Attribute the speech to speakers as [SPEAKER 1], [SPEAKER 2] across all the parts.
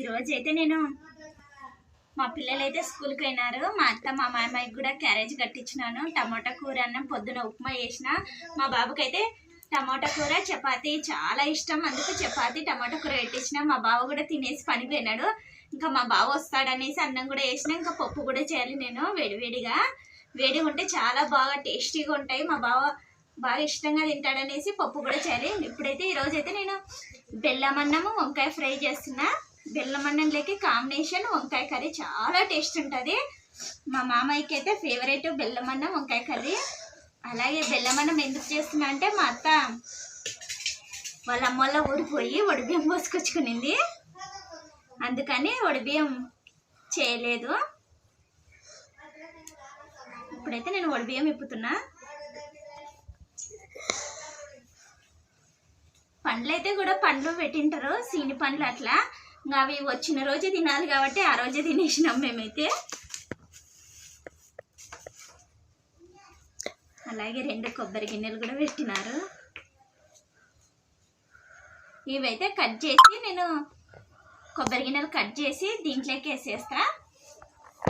[SPEAKER 1] ఈరోజు అయితే నేను మా పిల్లలు అయితే స్కూల్కి అయినారు మా అత్త మా మామయ్యకి కూడా క్యారేజ్ కట్టించినాను. టమాటా కూర అన్నం పొద్దున ఉప్మా చేసిన. మా బాబుకి అయితే టమాటా కూర చపాతీ చాలా ఇష్టం. అందుకు చపాతీ టమాటా కూర పెట్టించిన. మా బావ కూడా తినేసి పని పోయినాడు ఇంకా మా బావ వస్తాడనేసి అన్నం కూడా వేసిన ఇంకా పప్పు కూడా చేయాలి నేను వేడివేడిగా వేడిగా. ఉంటే చాలా బాగా టేస్టీగా ఉంటాయి. మా బావ బాగా ఇష్టంగా తింటాడనేసి పప్పు కూడా చేయాలి. ఇప్పుడైతే ఈరోజైతే నేను బెల్లం అన్నము వంకాయ ఫ్రై చేస్తున్నా. బెల్లం అన్నంలోకి కాంబినేషన్ వంకాయ కర్రీ చాలా టేస్ట్ ఉంటుంది. మా మామయ్యకి అయితే ఫేవరెట్ బెల్లం అన్నం వంకాయ కర్రీ. అలాగే బెల్లం అన్నం ఎందుకు చేస్తున్నా అంటే మా అత్త వాళ్ళ అమ్మ వాళ్ళ ఊరికి పోయి వడిబియ్యం పోసుకొచ్చుకునింది. అందుకని వడిబియ్యం చేయలేదు. ఇప్పుడైతే నేను వడిబియ్యం ఇప్పుతున్నా. పండ్లు అయితే కూడా పండ్లు పెట్టింటారు. సీని పండ్లు అట్లా. ఇంకా అవి వచ్చిన రోజే తినాలి కాబట్టి ఆ రోజే తినేసినాం మేమైతే. అలాగే రెండు కొబ్బరి గిన్నెలు కూడా పెట్టినారు. ఇవైతే కట్ చేసి నేను కొబ్బరి గిన్నెలు కట్ చేసి దీంట్లోకి వేసేస్తా.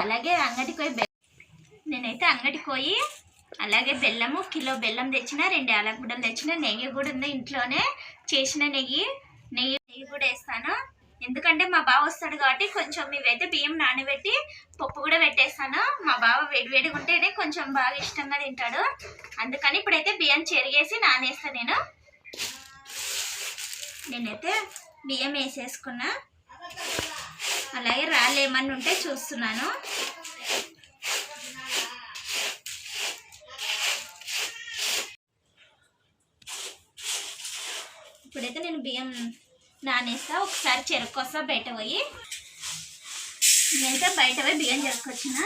[SPEAKER 1] అలాగే అంగటికి పోయి నేనైతే అంగడికి పోయి అలాగే బెల్లము కిలో బెల్లం తెచ్చిన రెండు యాలకుడ్డలు తెచ్చిన నెయ్యి కూడా ఉంది ఇంట్లోనే. చేసిన నెయ్యి నెయ్యి నెయ్యి కూడా వేస్తాను. ఎందుకంటే మా బావ వస్తాడు కాబట్టి కొంచెం మేమైతే బియ్యం నానబెట్టి పప్పు కూడా పెట్టేస్తాను. మా బావ వేడివేడిగా ఉంటేనే కొంచెం బాగా ఇష్టంగా తింటాడు. అందుకని ఇప్పుడైతే బియ్యం చెరిగేసి నానేస్తాను నేను. నేనైతే బియ్యం వేసేసుకున్నా. అలాగే రాళ్ళు ఏమన్నా ఉంటే చూస్తున్నాను. ఇప్పుడైతే నేను బియ్యం నానేస్తా ఒకసారి చెరుకొస్తా బయట పోయి. నేనైతే బయట పోయి బియ్యం చెరుకొచ్చిన.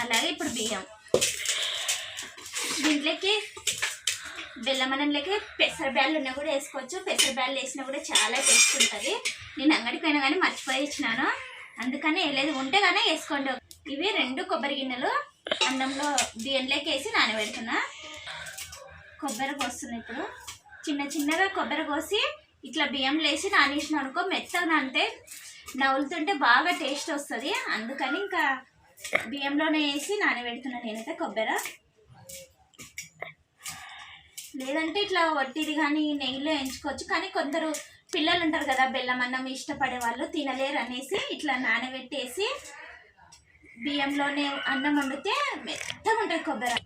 [SPEAKER 1] అలాగే ఇప్పుడు బియ్యం. దీంట్లోకి బెల్లం అన్నంలోకి పెసర బ్యాళ్ళు ఉన్నా కూడా వేసుకోవచ్చు. పెసర బ్యాళ్ళు వేసినా కూడా చాలా టేస్ట్ ఉంటుంది. నేను అంగడికి పోయినా కానీ మర్చిపోయి ఇచ్చినాను. అందుకని వేయలేదు ఉంటే కానీ వేసుకోండి. ఇవి రెండు కొబ్బరి గిన్నెలు అన్నంలో బియ్యంలోకి వేసి నానబెడుతున్నా. కొబ్బరి కోస్తున్నా ఇప్పుడు. చిన్న చిన్నగా కొబ్బరి కోసి ఇట్లా బియ్యంలో వేసి నానేసిన అనుకో మెత్తగా అంటే నవ్వులుతుంటే బాగా టేస్ట్ వస్తుంది. అందుకని ఇంకా బియ్యంలోనే వేసి నానబెడుతున్నా నేనైతే కొబ్బరి. లేదంటే ఇట్లా వట్టిది కానీ నెయ్యిలో ఎంచుకోవచ్చు కానీ కొందరు పిల్లలు ఉంటారు కదా బెల్లం అన్నం ఇష్టపడే వాళ్ళు తినలేరు అనేసి ఇట్లా నానబెట్టేసి బియ్యంలోనే అన్నం వండితే మెత్తగా ఉంటుంది కొబ్బరి.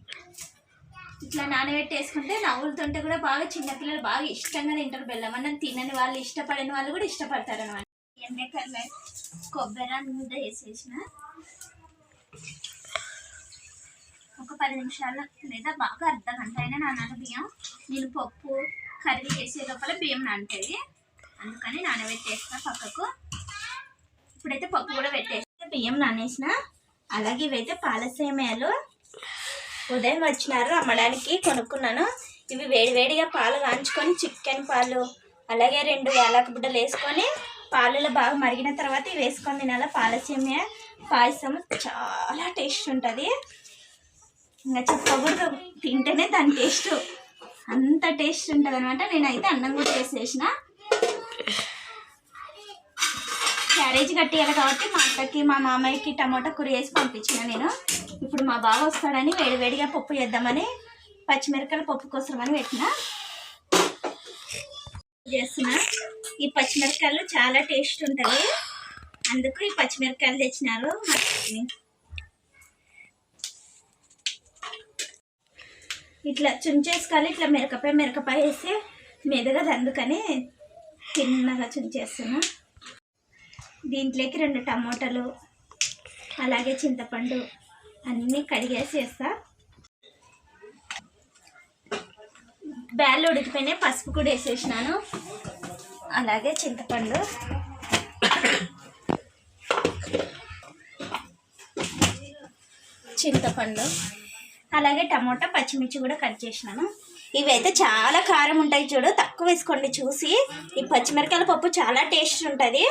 [SPEAKER 1] ఇట్లా నానబెట్టేసుకుంటే నవ్వులుతుంటే కూడా బాగా చిన్నపిల్లలు బాగా ఇష్టంగా తింటారు బెల్లం అన్నం. తినని వాళ్ళు ఇష్టపడని వాళ్ళు కూడా ఇష్టపడతారు అనమాట ఎండకర్లే కొబ్బరి మీద వేసేసిన. ఒక పది నిమిషాలు లేదా బాగా అర్ధ గంట అయినా నానాలి బియ్యం. నేను పప్పు కర్రీ చేసే లోపల బియ్యం నానుతుంది. అందుకని నానబెట్టేస్తా పక్కకు. ఇప్పుడైతే పప్పు కూడా పెట్టేసి బియ్యం నానేసిన. అలాగే ఇవైతే పాలసీమయాలు. ఉదయం వచ్చినారు అమ్మడానికి కొనుక్కున్నాను. ఇవి వేడివేడిగా పాలు కాంచుకొని చికెన్ పాలు అలాగే రెండు యాలక బుడ్డలు వేసుకొని పాలలో బాగా మరిగిన తర్వాత ఇవి వేసుకొని తినాల. పాలసీమ్య పాయసం చాలా టేస్ట్ ఉంటుంది. ఇంకా చెప్పకూడదు తింటేనే దాని టేస్ట్. అంత టేస్ట్ ఉంటుంది అనమాట నేనైతే అన్నం కూడా చేసేసిన క్యారేజ్ కట్టేయాలి కాబట్టి మా అక్కకి మా మామయ్యకి టమాటా కూర వేసి పంపించిన నేను. ఇప్పుడు మా బావ వస్తాడని వేడివేడిగా పప్పు చేద్దామని పచ్చిమిరపకాయల పప్పు కోసమని పెట్టిన. చేస్తున్నా. ఈ పచ్చిమిరపకాయలు చాలా టేస్ట్ ఉంటుంది. అందుకు ఈ పచ్చిమిరపకాయలు తెచ్చినారు మా అక్కని. ఇట్లా చుంచేసుకోవాలి ఇట్లా మిరకపాయ మిరకపాయ వేస్తే మెదగదు అందుకని తిన్నగా చుంచేస్తున్నా. దీంట్లోకి రెండు టమోటాలు అలాగే చింతపండు అన్నీ కడిగేసి వేస్తా. బ్యాళ్ళు ఉడికిపోయినాయి పసుపు కూడా వేసేసినాను. అలాగే చింతపండు. చింతపండు. అలాగే టమోటా పచ్చిమిర్చి కూడా కట్ చేసినాను. ఇవైతే చాలా కారం ఉంటాయి చూడు తక్కువ వేసుకోండి చూసి. ఈ పచ్చిమిరకాయల పప్పు చాలా టేస్ట్ ఉంటుంది.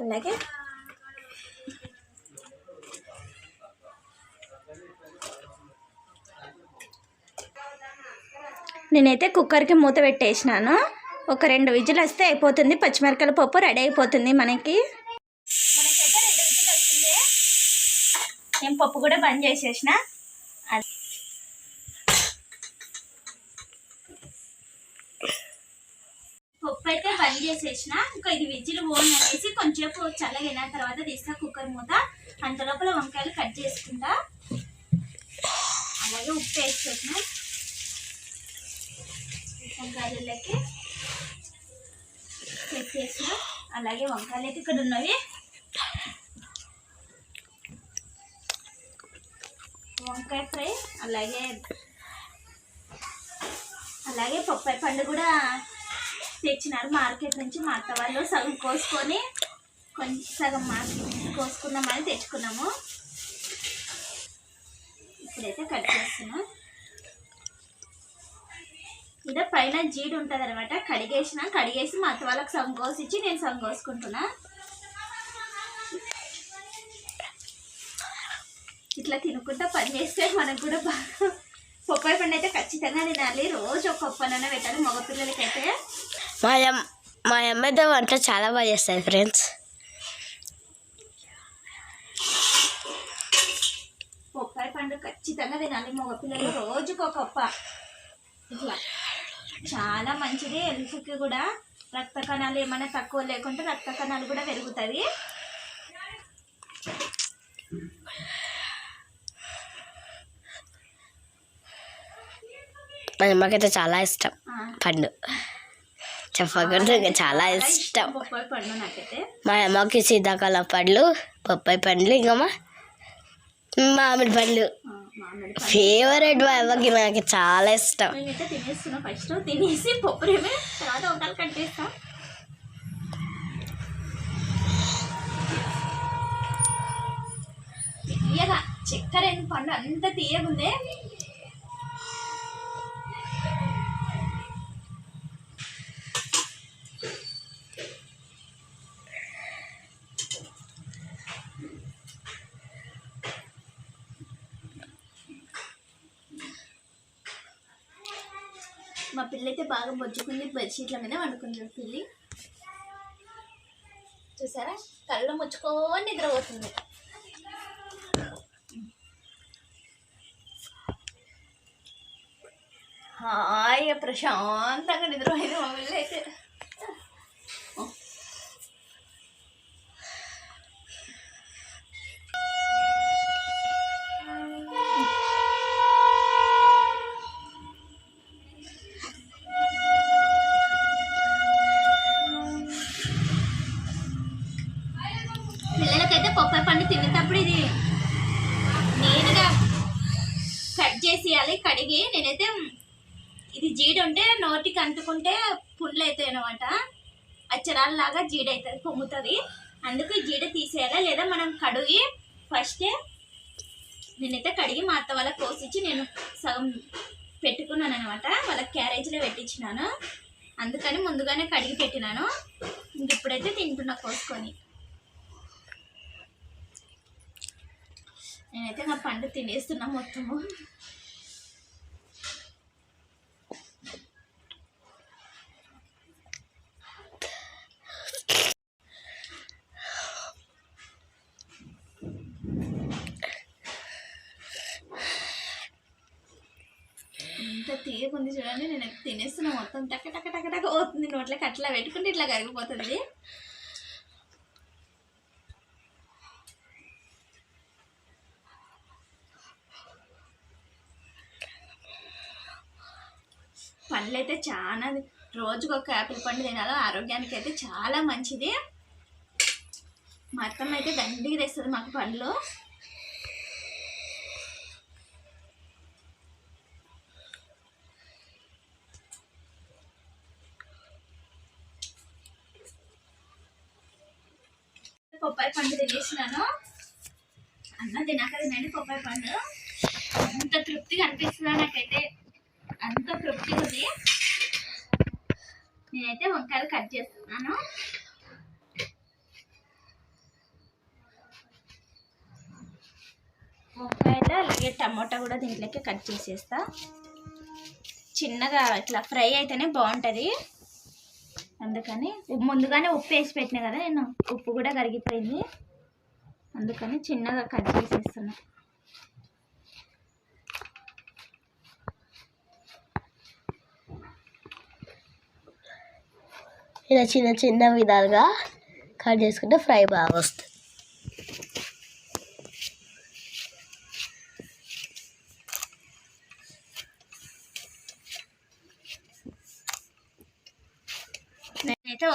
[SPEAKER 1] అలాగే. నేనైతే కుక్కర్కి మూత పెట్టేసినాను. ఒక రెండు విజిల్ వస్తే అయిపోతుంది. పచ్చిమిరకాయల పప్పు రెడీ అయిపోతుంది మనకి. రెండు విజిల్ నేను పప్పు కూడా బంద్ చేసేసిన. పప్పు అయితే బంద్ చేసేసిన. ఇంకా ఇది విజిల్ ఓన్ అనేసి కొంచెంసేపు చల్లగిన తర్వాత తీస్తా కుక్కర్ మూత. అంత లోపల వంకాయలు కట్ చేసుకుంటా. అలాగే ఉప్పు వేసేసిన. వంకాయలకి పెట్టేసిన అలాగే వంకాయలు అయితే ఇక్కడ ఉన్నవి. వంకాయ ఫ్రై అలాగే అలాగే పప్పాయ పండు కూడా తెచ్చినారు మార్కెట్ నుంచి మా అత్త వాళ్ళు సగం కోసుకొని కొంచెం సగం మార్కెట్ కోసుకుందామని తెచ్చుకున్నాము. ఇప్పుడైతే కట్ చేస్తున్నాం. ఇదే పైన జీడి ఉంటుంది అనమాట కడిగేసిన కడిగేసి మా అత్త వాళ్ళకి సగం కోసిచ్చి నేను సగం కోసుకుంటున్నా. ఇట్లా తినుకుంటా పని చేస్తే మనకు కూడా బాగా. పప్పాయి పండు అయితే ఖచ్చితంగా తినాలి. రోజు ఒక పప్పనైనా పెట్టాలి. మగపిల్లలకైతే
[SPEAKER 2] మా అమ్మ మా అమ్మ అయితే వంట చాలా బాగా చేస్తుంది ఫ్రెండ్స్
[SPEAKER 1] పొప్పాయి పండు ఖచ్చితంగా తినాలి. మగపిల్లలు రోజుకు ఒక ఇట్లా. చాలా మంచిది. హెల్త్కి కూడా రక్త కణాలు ఏమైనా తక్కువ లేకుంటే రక్త కణాలు కూడా పెరుగుతాయి.
[SPEAKER 2] మా అమ్మకైతే చాలా ఇష్టం పండు. చెప్పకుండా చాలా ఇష్టం. మా అమ్మకి సీతాకాల పండ్లు బొప్పాయి పండ్లు ఇంకా మా మామిడి పండ్లు. ఫేవరెట్ మా అమ్మకి నాకు చాలా ఇష్టం.
[SPEAKER 1] మేమైతే పండు అంత తీయగుందే. మా పిల్ల అయితే బాగా బొచ్చుకుంది బెడ్షీట్ల మీద వండుకుంది పిల్లి. చూసారా? కళ్ళు ముచ్చుకొని నిద్రపోతుంది. హాయిగా ప్రశాంతంగా నిద్రపోయింది మా పిల్ల అయితే అచ్చరాల్లాగా జీడ అవుతుంది పొంగుతుంది అందుకు జీడ తీసేయాలా? లేదా మనం కడిగి ఫస్టే నేనైతే కడిగి మా అత్త వాళ్ళకి కోసిచ్చి నేను సగం పెట్టుకున్నాను అనమాట వాళ్ళకి క్యారేజ్లో పెట్టించినాను. అందుకని ముందుగానే కడిగి పెట్టినాను. ఇంక ఇప్పుడైతే తింటున్నా కోసుకొని. నేనైతే నా పండు తినేస్తున్నా మొత్తము. ఎంత ఉంది చూడండి నేను తినేస్తున్నా మొత్తం. టక టక టక టక పోతుంది నోట్లోకి అట్లా పెట్టుకుంటే ఇట్లా కరిగిపోతుంది. పండ్లు అయితే చాలా రోజుకు ఒక యాపిల్ పండు తినాలో ఆరోగ్యానికి అయితే చాలా మంచిది. మా అత్తమ్మ అయితే దండిగా తెస్తుంది మాకు పండ్లు. బొప్పాయి పండు తినేసినాను. అన్నం తినాక తినండి బొప్పాయి పండు. అంత తృప్తిగా అనిపిస్తుందా నాకైతే? అంత తృప్తిగా ఉంది. నేనైతే వంకాయలు కట్ చేస్తున్నాను. వంకాయలు అలాగే టమాటా కూడా దీంట్లోకి కట్ చేసేస్తా. చిన్నగా ఇట్లా ఫ్రై అయితేనే బాగుంటుంది. అందుకని ముందుగానే ఉప్పు వేసి పెట్టినా కదా నేను. ఉప్పు కూడా కరిగిపోయింది. అందుకని చిన్నగా కట్ చేసేస్తున్నా.
[SPEAKER 2] ఇలా చిన్న చిన్న విధాలుగా కట్ చేసుకుంటే ఫ్రై బాగా వస్తుంది.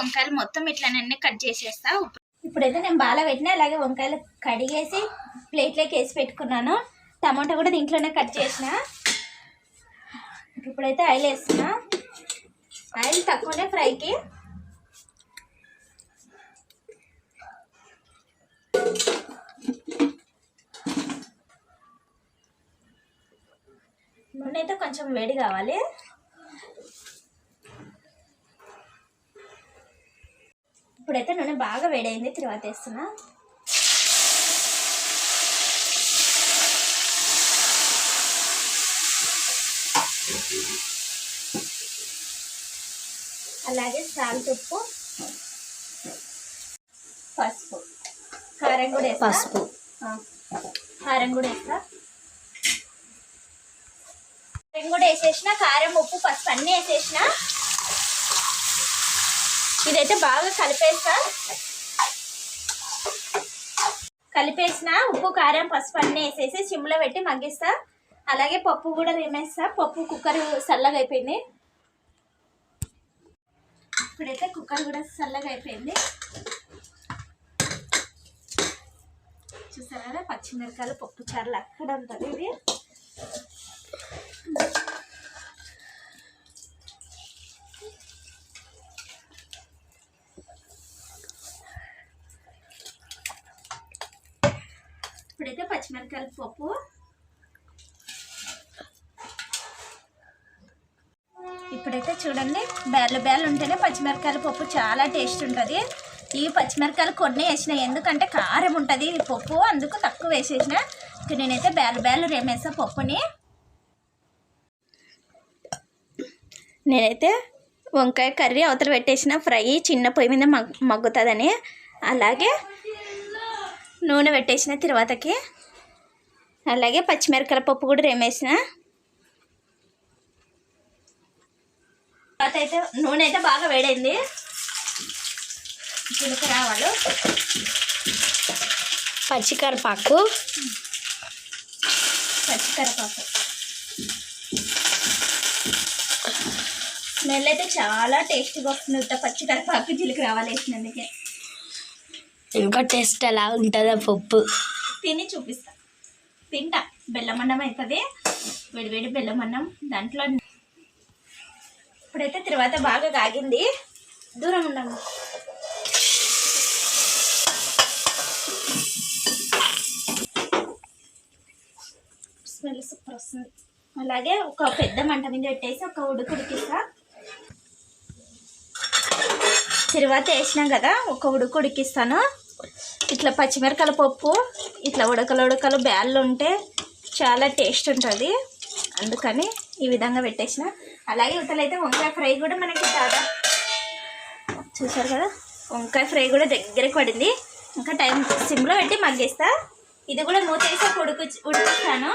[SPEAKER 1] వంకాయలు మొత్తం ఇట్లా కట్ చేసేస్తా. ఇప్పుడైతే నేను బాగా పెట్టినా అలాగే వంకాయలు కడిగేసి ప్లేట్లోకి వేసి పెట్టుకున్నాను. టమాటా కూడా దీంట్లోనే కట్ చేసిన. ఇప్పుడైతే ఆయిల్ వేస్తున్నా. ఆయిల్ తక్కువనే ఫ్రైకి. నూనె అయితే కొంచెం వేడి కావాలి. ఇప్పుడైతే నూనె బాగా వేడైంది తర్వాత వేస్తున్నా. అలాగే సాల్ట్ ఉప్పు పసుపు. కారం కూడా వేస్తా.
[SPEAKER 2] పసుపు.
[SPEAKER 1] కారం కూడా వేస్తా. కారం కూడా వేసేసిన కారం ఉప్పు పసుపు అన్నీ వేసేసిన. ఇదైతే బాగా కలిపేస్తా. కలిపేసిన ఉప్పు కారం పసుపు అన్నీ వేసేసి సిమ్లో పెట్టి మగ్గిస్తా. అలాగే పప్పు కూడా వేమేస్తా పప్పు కుక్కర్ చల్లగా అయిపోయింది. ఇప్పుడైతే కుక్కర్ కూడా చల్లగా అయిపోయింది. చూసారా? కదా పచ్చిమిరకాయలు పప్పు చారులు అక్కడ ఉంటుంది ఇది. ఇప్పుడైతే పచ్చిమిరకాయల పప్పు. ఇప్పుడైతే చూడండి బేర్లు బేర్లు ఉంటేనే పచ్చిమిరకాయల పప్పు చాలా టేస్ట్ ఉంటుంది. ఈ పచ్చిమిరకాయలు కొన్ని వేసిన ఎందుకంటే కారం ఉంటుంది ఈ పప్పు అందుకు తక్కువ వేసేసిన. నేనైతే బేర్లు బేర్లు రేమేసా పప్పుని. నేనైతే వంకాయ కర్రీ అవతల పెట్టేసిన ఫ్రై చిన్న పొయ్యి మీద మగ్ మగ్గుతుందని. అలాగే నూనె పెట్టేసిన తర్వాతకి అలాగే పచ్చిమిరకాయల పప్పు కూడా రేమేసిన. తర్వాత అయితే నూనె అయితే బాగా వేడైంది. జీలకర్ర ఆవాలు.
[SPEAKER 2] పచ్చికరపాకు
[SPEAKER 1] పచ్చికరపాకు స్మెల్ అయితే చాలా టేస్టీగా వస్తుంది. పచ్చికరపాకు జీలకర్ర ఆవాలు వేసినందుకే.
[SPEAKER 2] ఇంకా టేస్ట్ ఎలా ఉంటుందో పప్పు.
[SPEAKER 1] తిని చూపిస్తా. తింటా. బెల్లం అన్నం అవుతుంది వేడివేడి బెల్లం అన్నం. దాంట్లో ఇప్పుడైతే తర్వాత బాగా కాగింది. దూరం ఉన్నాము స్మెల్ సూపర్ వస్తుంది. అలాగే ఒక పెద్ద మంట మీద పెట్టేసి ఒక ఉడుకు ఉడికిస్తా తర్వాత వేసినాం కదా ఒక ఉడుకు ఉడికిస్తాను ఇట్లా పచ్చిమిరకాయల పప్పు ఇట్లా ఉడకలు ఉడకలు బ్యాళ్ళు ఉంటే చాలా టేస్ట్ ఉంటుంది. అందుకని ఈ విధంగా పెట్టేసిన. అలాగే ఇవతలైతే వంకాయ ఫ్రై కూడా మనకి దాదా చూసారు కదా? వంకాయ ఫ్రై కూడా దగ్గరికి పడింది. ఇంకా టైం సిమ్లో పెట్టి మగ్గిస్తా. ఇది కూడా మూత వేసి ఉడుకు ఉడికిస్తాను.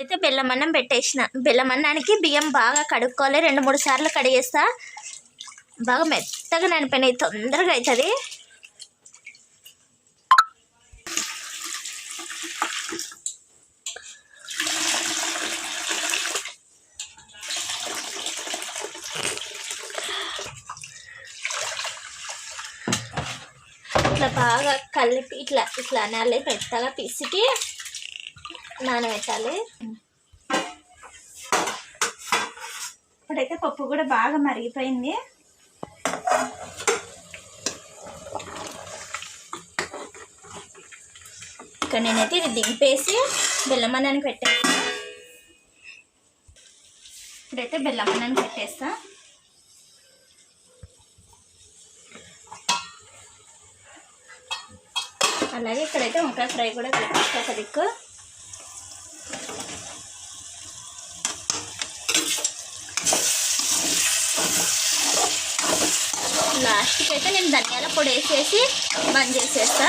[SPEAKER 1] అయితే బెల్లం అన్నం పెట్టేసిన. బెల్లం అన్నానికి బియ్యం బాగా కడుక్కోవాలి. రెండు మూడు సార్లు కడిగేస్తా. బాగా మెత్తగా నడిపోయినాయి తొందరగా అవుతుంది ఇట్లా బాగా కలిపి ఇట్లా ఇట్లా అనాలి. మెత్తగా పిసికి నానబెట్టాలి. ఇప్పుడైతే పప్పు కూడా బాగా మరిగిపోయింది. నేనైతే ఇది దింపేసి బెల్లం పెట్టేస్తాను పెట్టేస్తా. ఇప్పుడైతే బెల్లం అన్నానికి పెట్టేస్తా. అలాగే ఇక్కడైతే వంకాయ ఫ్రై కూడా పెట్టేస్తా ఒక దిక్కు. లాస్ట్కి అయితే నేను ధనియాల పొడి వేసేసి బంద్ చేసేస్తా.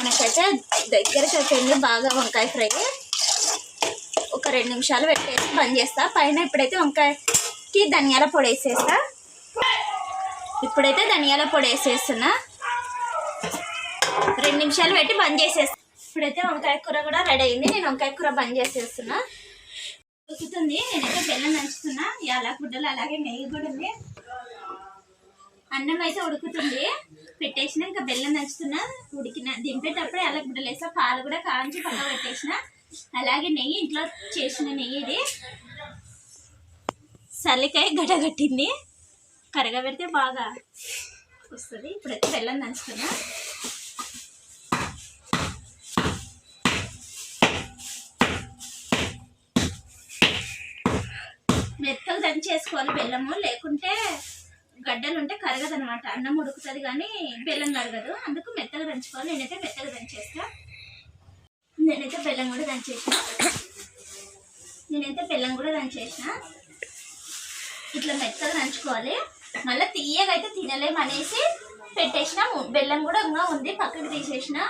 [SPEAKER 1] మనకైతే దగ్గరికి వచ్చింది బాగా వంకాయ ఫ్రై. ఒక రెండు నిమిషాలు పెట్టేసి బంద్ చేస్తా. పైన ఇప్పుడైతే వంకాయకి ధనియాల పొడి వేసేస్తా. ఇప్పుడైతే ధనియాల పొడి వేసేస్తున్నా. రెండు నిమిషాలు పెట్టి బంద్ చేసేస్తా. ఇప్పుడైతే వంకాయ కూర కూడా రెడీ అయింది. నేను వంకాయ కూర బంద్ చేసేస్తున్నా. దొరుకుతుంది. నేనైతే బెల్లం నంచుతున్నా. యాలక్ గుడ్డలు అలాగే నెయ్యి కూడా ఉంది. అన్నం అయితే ఉడుకుతుంది. పెట్టేసిన ఇంకా బెల్లం దంచుతున్నా ఉడికిన. దింపేటప్పుడు ఎలా బిడ్డలేసా పాలు కూడా కాంచి పక్క పెట్టేసిన. అలాగే నెయ్యి ఇంట్లో చేసిన నెయ్యి ఇది. చల్లికాయ గడగట్టింది కరగబెడితే బాగా వస్తుంది. ఇప్పుడైతే బెల్లం దంచుతున్నా. మెత్తలు దంచేసుకోవాలి బెల్లము. లేకుంటే గడ్డలు ఉంటే కరగదు అనమాట అన్నం ఉడుకుతుంది కానీ బెల్లం కరగదు. అందుకు మెత్తగా దంచుకోవాలి. నేనైతే మెత్తగా దంచేస్తా. నేనైతే బెల్లం కూడా దంచేసిన. నేనైతే బెల్లం కూడా దంచేసిన. ఇట్లా మెత్తగా దంచుకోవాలి. మళ్ళీ తీయగా అయితే తినలేమనేసి పెట్టేసిన. బెల్లం కూడా ఇంకా ఉంది. పక్కకి తీసేసిన.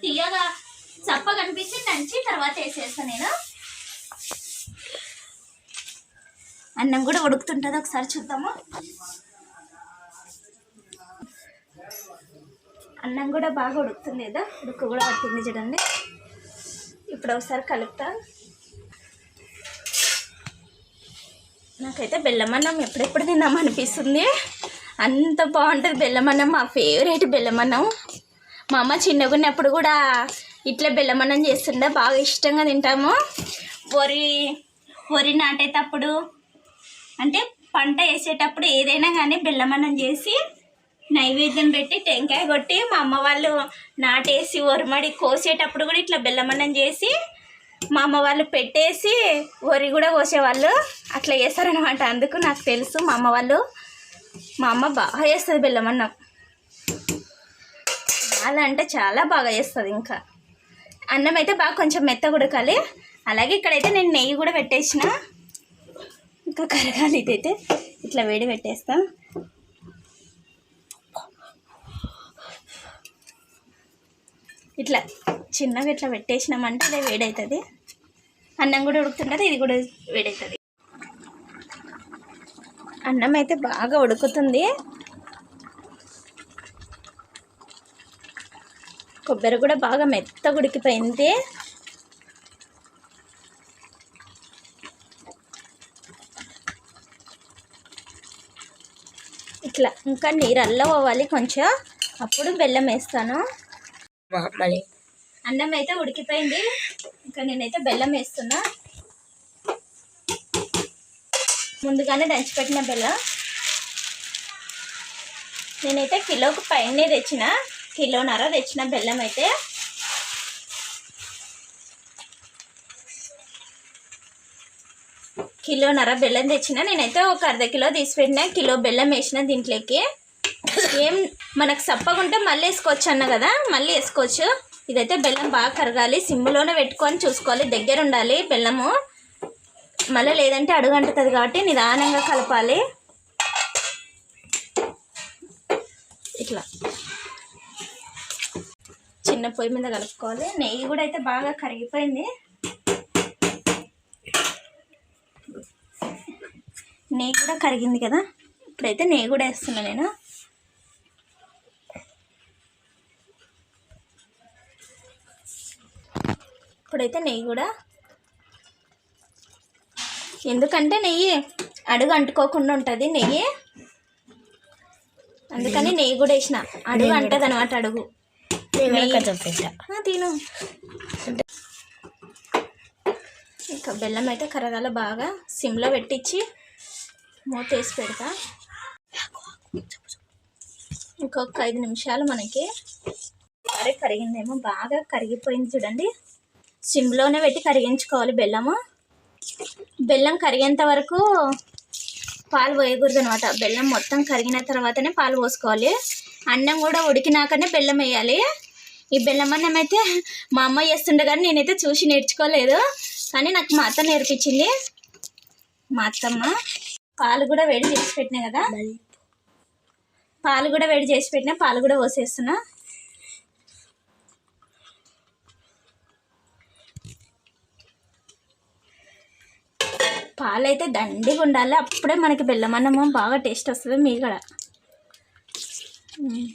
[SPEAKER 1] తీయగా చప్ప కనిపించి దంచి తర్వాత వేసేస్తాను నేను. అన్నం కూడా ఉడుకుతుంటుంది. ఒకసారి చూద్దాము. అన్నం కూడా బాగా ఉడుకుతుంది కదా ఉడుకు కూడా పట్టింది చూడండి. ఇప్పుడు ఒకసారి కలుపుతా. నాకైతే బెల్లమన్నం ఎప్పుడెప్పుడు తిన్నామనిపిస్తుంది అంత బాగుంటుంది బెల్లమన్నం మా ఫేవరెట్ బెల్లమన్నం మా అమ్మ చిన్నగా ఉన్నప్పుడు కూడా ఇట్లా బెల్లమన్నం చేస్తుండే బాగా ఇష్టంగా తింటాము. వరి వరి నాటేటప్పుడు అంటే పంట వేసేటప్పుడు ఏదైనా కానీ బెల్లమన్నం చేసి నైవేద్యం పెట్టి టెంకాయ కొట్టి మా అమ్మ వాళ్ళు నాటేసి ఒరమడి కోసేటప్పుడు కూడా ఇట్లా బెల్లమన్నం చేసి మా అమ్మ వాళ్ళు పెట్టేసి వరి కూడా కోసేవాళ్ళు. అట్లా చేస్తారనమాట అందుకు నాకు తెలుసు మా అమ్మ వాళ్ళు. మా అమ్మ బాగా చేస్తుంది బెల్లమన్నం. చాలా అంటే చాలా బాగా చేస్తుంది ఇంకా. అన్నం అయితే బాగా కొంచెం మెత్త ఉడకాలి. అలాగే ఇక్కడైతే నేను నెయ్యి కూడా పెట్టేసిన. ఇంకా కరగాలి ఇదైతే. ఇట్లా వేడి పెట్టేస్తాను ఇట్లా చిన్నగా ఇట్లా పెట్టేసినామంటే అదే వేడవుతుంది అన్నం కూడా ఉడుకుతుంటుంది ఇది కూడా వేడవుతుంది అన్నం అయితే బాగా ఉడుకుతుంది. కొబ్బరి కూడా బాగా మెత్తగా ఉడికిపోయింది. ఇట్లా ఇంకా నీరు అల్లవ్వాలి కొంచెం. అప్పుడు బెల్లం వేస్తాను.
[SPEAKER 2] మళ్ళీ
[SPEAKER 1] అన్నం అయితే ఉడికిపోయింది. ఇంకా నేనైతే బెల్లం వేస్తున్నా. ముందుగానే దంచిపెట్టిన బెల్లం. నేనైతే కిలోకు పైనే తెచ్చిన కిలోన్నర తెచ్చిన బెల్లం అయితే. కిలోన్నర బెల్లం తెచ్చిన. నేనైతే ఒక అర్ధ కిలో తీసిపెట్టిన కిలో బెల్లం వేసిన దీంట్లోకి. ఏం మనకు సప్పగుంటే మళ్ళీ వేసుకోవచ్చు అన్న కదా? మళ్ళీ వేసుకోవచ్చు. ఇదైతే బెల్లం బాగా కరగాలి. సిమ్లోనే పెట్టుకొని చూసుకోవాలి. దగ్గర ఉండాలి బెల్లము. మళ్ళీ లేదంటే అడుగంటుతుంది కాబట్టి నిదానంగా కలపాలి. ఇట్లా. చిన్న పొయ్యి మీద కలుపుకోవాలి. నెయ్యి కూడా అయితే బాగా కరిగిపోయింది. నెయ్యి కూడా కరిగింది కదా? ఇప్పుడైతే నెయ్యి కూడా వేస్తున్నాను నేను. ఇప్పుడైతే నెయ్యి కూడా. ఎందుకంటే నెయ్యి అడుగు అంటుకోకుండా ఉంటుంది నెయ్యి. అందుకని నెయ్యి కూడా వేసిన. అడుగు అంటది అనమాట అడుగు. తిను. ఇంకా బెల్లం అయితే కరగాల బాగా సిమ్లో పెట్టించి మూత వేసి పెడతా. ఇంకొక ఐదు నిమిషాలు మనకి. సరే కరిగిందేమో బాగా కరిగిపోయింది చూడండి. సిమ్లోనే పెట్టి కరిగించుకోవాలి బెల్లము. బెల్లం కరిగేంత వరకు పాలు పోయకూడదు అనమాట బెల్లం మొత్తం కరిగిన తర్వాతనే పాలు పోసుకోవాలి. అన్నం కూడా ఉడికినాకనే బెల్లం వేయాలి. ఈ బెల్లం అన్నం అయితే మా అమ్మ చేస్తుండే కానీ నేనైతే చూసి నేర్చుకోలేదు. కానీ నాకు మా అత్త నేర్పించింది. మా అత్తమ్మ పాలు కూడా వేడి చేసి పెట్టినాయి కదా. పాలు కూడా వేడి చేసి పెట్టిన పాలు కూడా పోసేస్తున్నా. పాలు అయితే దండిగా ఉండాలి. అప్పుడే మనకి బెల్లం అన్నము బాగా టేస్ట్ వస్తుంది మీగడ. ఉమ్.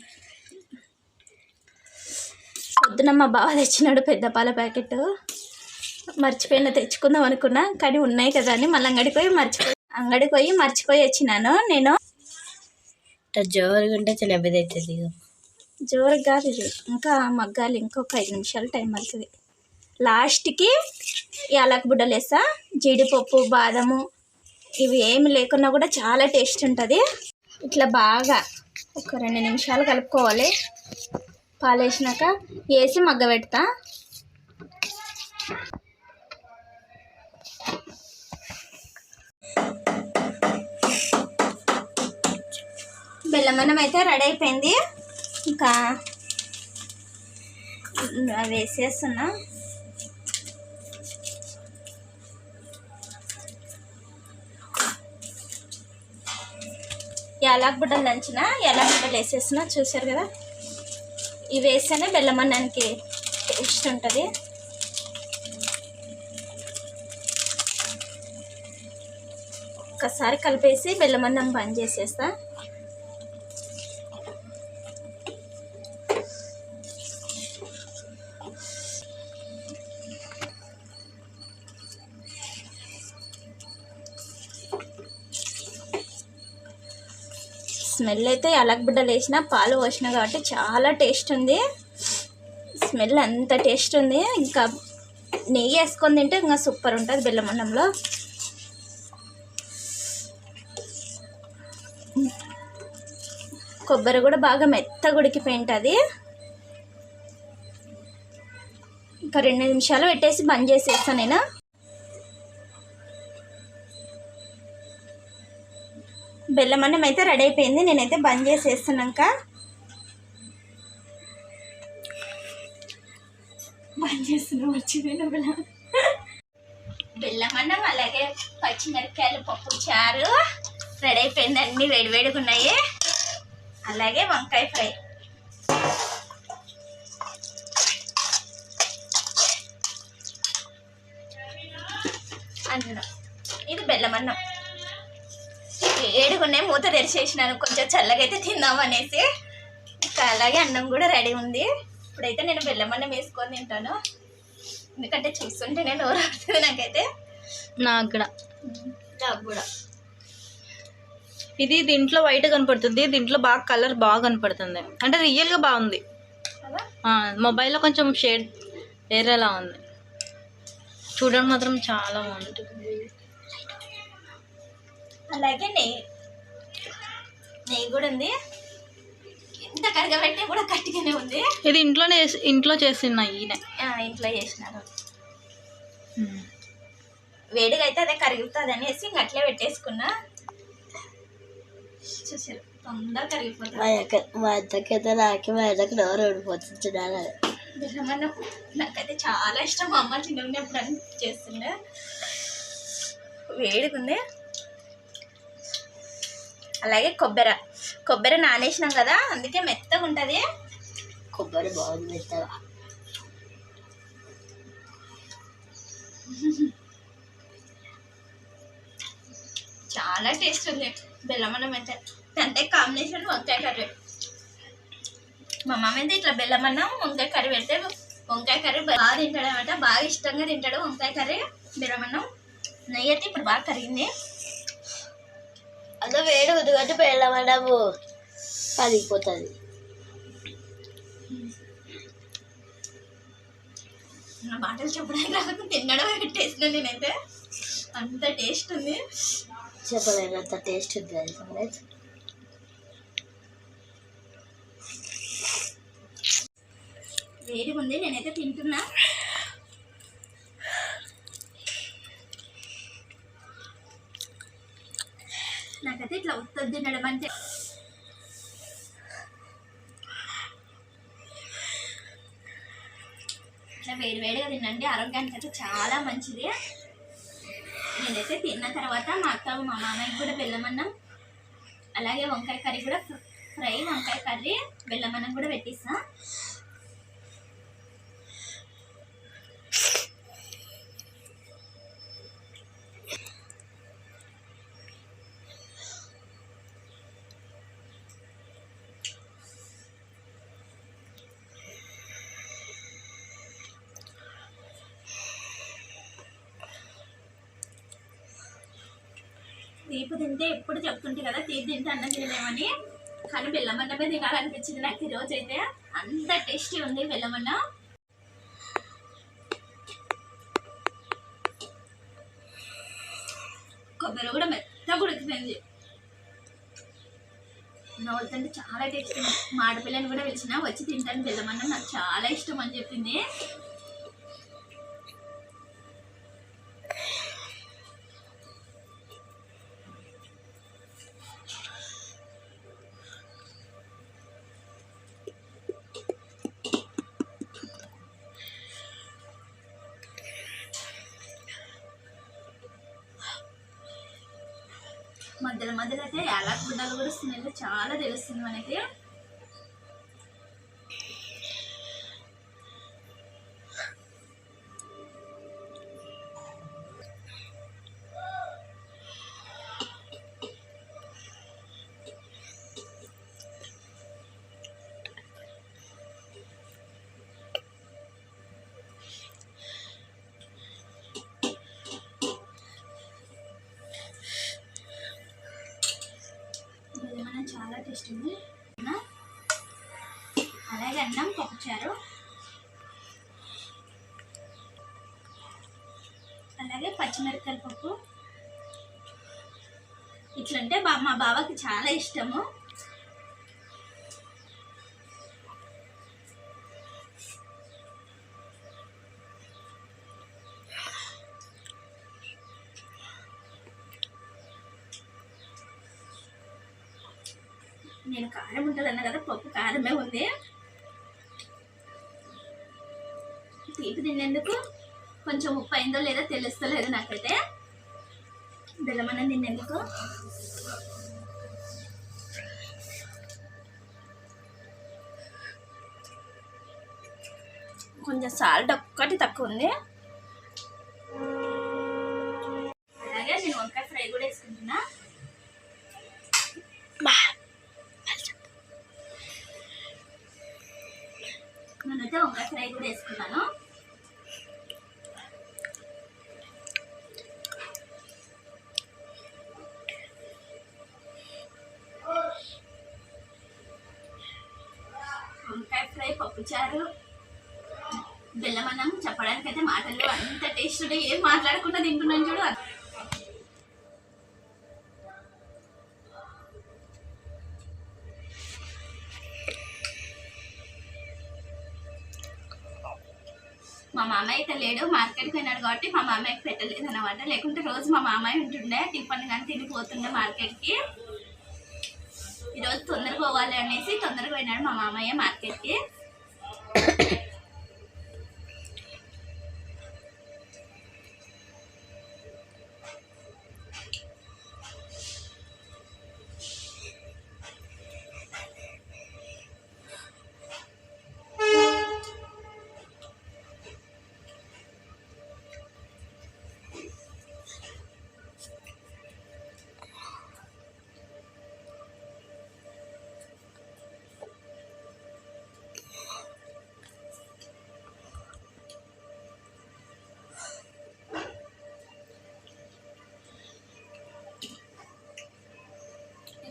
[SPEAKER 1] పొద్దున మా బావ తెచ్చినాడు పెద్ద పాల ప్యాకెట్. మర్చిపోయిన తెచ్చుకుందాం అనుకున్నా కానీ ఉన్నాయి కదా అని మళ్ళీ అంగడికి పోయి మర్చిపోయి అంగడికి పోయి మర్చిపోయి వచ్చినాను నేను.
[SPEAKER 2] జోరుగా ఉంటే చిన్నది అవుతుంది
[SPEAKER 1] జోరుగా కాదు ఇది. ఇంకా మగ్గాలి ఇంకొక ఐదు నిమిషాలు టైం పడుతుంది. లాస్ట్కి యాలక బుడ్డలు వేస్తా జీడిపప్పు బాదము ఇవి ఏమి లేకున్నా కూడా చాలా టేస్ట్ ఉంటుంది. ఇట్లా బాగా ఒక రెండు నిమిషాలు కలుపుకోవాలి. పాలు వేసినాక వేసి మగ్గ పెడతా. బెల్లమన్నం అయితే రెడీ అయిపోయింది. ఇంకా అవి వేసేస్తున్నా. యాలక్ బుడ్డలు దంచిన యాలక్ బుడ్డలు వేసేసిన చూసారు కదా? ఇవి వేస్తేనే బెల్లమన్నానికి టేస్ట్ ఉంటుంది. ఒక్కసారి కలిపేసి బెల్లమన్నం బంద్ చేసేస్తా. స్మెల్ అయితే అలగబిడ్డలు వేసిన పాలు పోసిన కాబట్టి చాలా టేస్ట్ ఉంది. స్మెల్ అంత టేస్ట్ ఉంది. ఇంకా నెయ్యి వేసుకొని తింటే ఇంకా సూపర్ ఉంటుంది బెల్లం అన్నంలో. కొబ్బరి కూడా బాగా మెత్తగా ఉడికిపోయి ఉంటుంది ఇంకా రెండు నిమిషాలు పెట్టేసి బంద్ చేసేస్తాను నేను. బెల్లం అన్నం అయితే రెడీ అయిపోయింది. నేనైతే బంద్ చేసేస్తున్నాక బంద్ చేస్తున్నా వచ్చిపోయిన బెల్లం బెల్లం అన్నం అలాగే పచ్చిమిరపకాయలు పప్పు చారు రెడీ అయిపోయింది. అన్నీ వేడివేడిగా ఉన్నాయి. అలాగే వంకాయ ఫ్రై. అన్నం. ఇది బెల్లం అన్నం. ఏడుగున్నాయి మూత తెరిచేసినాను కొంచెం చల్లగా అయితే తిందాం అనేసి. ఇంకా అలాగే అన్నం కూడా రెడీ ఉంది. ఇప్పుడైతే నేను బెల్లం అన్నం వేసుకొని తింటాను. ఎందుకంటే చూస్తుంటే నేను నోరు నాకైతే.
[SPEAKER 2] నాకు కూడా.
[SPEAKER 1] నాకు కూడా.
[SPEAKER 3] ఇది దీంట్లో వైట్ కనపడుతుంది. దీంట్లో బాగా కలర్ బాగా కనపడుతుంది. అంటే రియల్గా బాగుంది. మొబైల్లో కొంచెం షేడ్ వేరేలా ఉంది. చూడడం మాత్రం చాలా బాగుంటుంది
[SPEAKER 1] అలాగే నెయ్యి కూడా ఉంది. ఎంత కరగబెట్టినా కూడా గట్టిగానే ఉంది.
[SPEAKER 3] ఇది ఇంట్లోనే ఇంట్లో చేసిన ఈయన.
[SPEAKER 1] ఆ, ఇంట్లో చేసినారు. వేడిగా అయితే అదే కరుగుతుంది అనేసి ఇంక అట్లే పెట్టేసుకున్నా. చూసారు తొందరగా కరిగిపోతుంది.
[SPEAKER 2] మా మా అత్తకైతే నాకి మా అత్తకి నోరు చూడాలి
[SPEAKER 1] నాకైతే చాలా ఇష్టం. మా అమ్మ చిన్న ఉన్నప్పుడు అని చేస్తుండే. వేడిగా ఉంది అలాగే కొబ్బరి కొబ్బరి నానేసినాం కదా అందుకే మెత్తగా ఉంటుంది.
[SPEAKER 2] కొబ్బరి బాగుంది మెత్తగా
[SPEAKER 1] చాలా టేస్ట్ ఉంది. బెల్లమన్నం అయితే. అంటే కాంబినేషన్ వంకాయ కర్రీ. మా మమ్మ అయితే ఇట్లా బెల్లమన్నం వంకాయ కర్రీ పెడితే వంకాయ కర్రీ బాగా తింటాడు అనమాట బాగా ఇష్టంగా తింటాడు వంకాయ కర్రీ బెల్లమన్నం. నెయ్యి అయితే ఇప్పుడు బాగా కరిగింది.
[SPEAKER 2] అదే వేడి ఉంది కాబట్టి వెళ్ళమన్నాము కరిగిపోతుంది
[SPEAKER 1] నా మాటలు చెప్పడానికి రాకుండా తినడమే పెట్టేసిన నేనైతే? అంత టేస్ట్ ఉంది.
[SPEAKER 2] చెప్పలేనంత టేస్ట్ ఉంది అది.
[SPEAKER 1] వేడిగా ఉంది నేనైతే తింటున్నా. నాకైతే ఇట్లా వస్తుంది తినడం అంటే ఇట్లా వేడి వేడిగా తినండి ఆరోగ్యానికి అయితే చాలా మంచిది. నేనైతే తిన్న తర్వాత మా అక్క మా మామయ్యకి కూడా బెల్లమన్నం అలాగే వంకాయ కర్రీ కూడా ఫ్రై వంకాయ కర్రీ బెల్లమన్నం కూడా పెట్టిస్తాను తీపి తింటే ఎప్పుడు చెప్తుంటే కదా తీపి తింటే అన్నం తినలేమని కానీ బెల్లమన్నమే తినాలనిపించింది నాకు ఈరోజు అయితే. అంత టేస్టీ ఉంది బెల్లమన్నం. కొబ్బరి కూడా మెత్తగా ఉడికిపోయింది. నవ్వుతుంటే చాలా టేస్ట్. ఉంది మా ఆడపిల్లని కూడా పిలిచిన వచ్చి తింటాను బెల్లమన్నం నాకు చాలా ఇష్టం అని చెప్పింది. మధ్యలో మధ్యలో అయితే ఎలా గుడ్డలు కూడా స్మెల్ చాలా తెలుస్తుంది మనకి. అలాగే పచ్చిమిరపకాయల పప్పు. ఇట్లంటే బా మా బావకి చాలా ఇష్టము. నేను కారం ఉంటుంది అన్న కదా పప్పు కారమే ఉంది. తీపి తినేందుకు కొంచెం ఉప్పు అయిందో లేదో తెలుస్తలేదు నాకైతే. బెల్లమన్నం తినేందుకు కొంచెం సాల్ట్ ఒక్కటి తక్కువ ఉంది. అలాగే నేను వంకాయ ఫ్రై కూడా వేసుకుంటున్నా. నేనైతే వంకాయ ఫ్రై కూడా వేసుకున్నాను. కాబట్టి మా మామయ్యకి పెట్టలేదు అనమాట లేకుంటే రోజు మా మామయ్య ఉంటుండే టిఫిన్ కానీ తినిపోతుండే మార్కెట్కి. ఈరోజు తొందరగా పోవాలి అనేసి తొందరగా పోయినాడు మా మామయ్య మార్కెట్కి.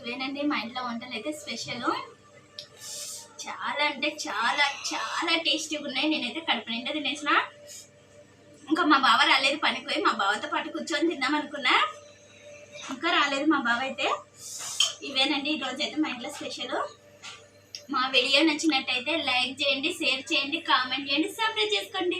[SPEAKER 1] ఇవేనండి మా ఇంట్లో వంటలు అయితే స్పెషల్. చాలా అంటే చాలా చాలా టేస్టీగా ఉన్నాయి. నేనైతే కడుపు నిండా తినేసిన. ఇంకా మా బావ రాలేదు పనికి పోయి మా బావతో పాటు కూర్చొని తిందాం అనుకున్నా. ఇంకా రాలేదు మా బావ అయితే. ఇవేనండి ఈరోజు అయితే మా ఇంట్లో స్పెషల్. మా వీడియో నచ్చినట్టయితే లైక్ చేయండి షేర్ చేయండి కామెంట్ చేయండి సబ్స్క్రైబ్ చేసుకోండి.